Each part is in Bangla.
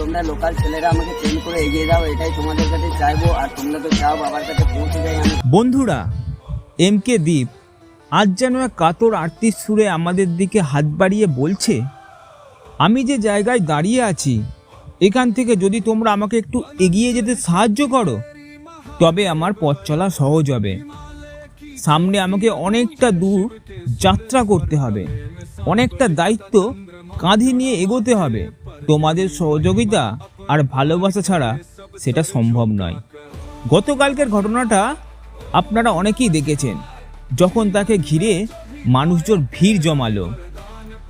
তোমরা লোকাল ছেলেরা আমাকে ট্রেন করে এগিয়ে দাও এটাই তোমাদের কাছে চাইব, আর তোমরা তো চাও বাবার কাছে পৌঁছে যাই আমি। বন্ধুরা এম কে দ্বীপ আজ যেন এক কাতর আরতির সুরে আমাদের দিকে হাত বাড়িয়ে বলছে, আমি যে জায়গায় দাঁড়িয়ে আছি, এখান থেকে যদি তোমরা আমাকে একটু এগিয়ে যেতে সাহায্য করো, তবে আমার পথ চলা সহজ হবে। সামনে আমাকে অনেকটা দূর যাত্রা করতে হবে, অনেকটা দায়িত্ব কাঁধে নিয়ে এগোতে হবে। তোমাদের সহযোগিতা আর ভালোবাসা ছাড়া সেটা সম্ভব নয়। গতকালকের ঘটনাটা আপনারা অনেকেই দেখেছেন। যখন তাকে ঘিরে মানুষজন ভিড় জমালো,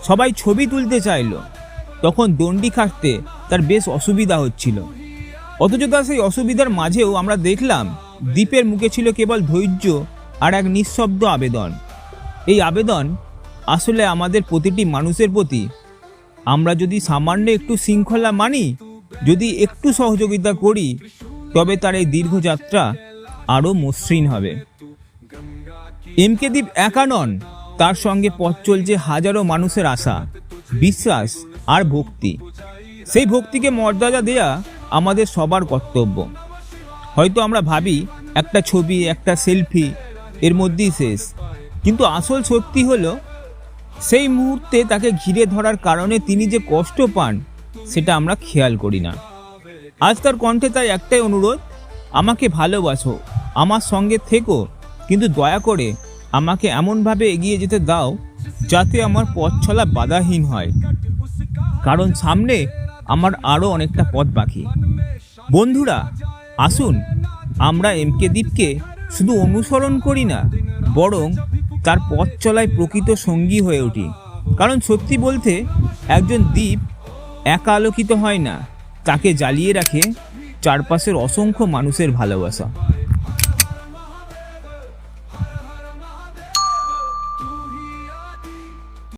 সবাই ছবি তুলতে চাইলো, তখন দণ্ডি খাটতে তার বেশ অসুবিধা হচ্ছিল। অথচ তার সেই অসুবিধার মাঝেও আমরা দেখলাম দ্বীপের মুখে ছিল কেবল ধৈর্য আর এক নিঃশব্দ আবেদন। এই আবেদন আসলে আমাদের প্রতিটি মানুষের প্রতি আমরা যদি সামান্য একটু শৃঙ্খলা মানি, যদি একটু সহযোগিতা করি, তবে তার এই দীর্ঘ যাত্রা আরও মসৃণ হবে। এমকে দ্বীপ একা নন, তার সঙ্গে পথ চলছে হাজারো মানুষের আশা, বিশ্বাস আর ভক্তি। সেই ভক্তিকে মর্যাদা দেয়া আমাদের সবার কর্তব্য। হয়তো আমরা ভাবি, একটা ছবি, একটা সেলফি, এর মধ্যেই শেষ। কিন্তু আসল সত্যি হলো সেই মুহূর্তে তাকে ঘিরে ধরার কারণে তিনি যে কষ্ট পান, সেটা আমরা খেয়াল করি না। আজ তার কণ্ঠে তাই একটাই অনুরোধ, আমাকে ভালোবাসো, আমার সঙ্গে থেকো, কিন্তু দয়া করে আমাকে এমনভাবে এগিয়ে যেতে দাও যাতে আমার পথ চলা বাধাহীন হয়। কারণ সামনে আমার আরও অনেকটা পথ বাকি। বন্ধুরা, আসুন, আমরা এমকে দ্বীপকে শুধু অনুসরণ করি না, বরং তার পথ চলায় প্রকৃত সঙ্গী হয়ে উঠি কারণ সত্যি বলতে, একজন দ্বীপ একা আলোকিত হয় না। তাকে জ্বালিয়ে রাখে চারপাশের অসংখ্য মানুষের ভালোবাসা।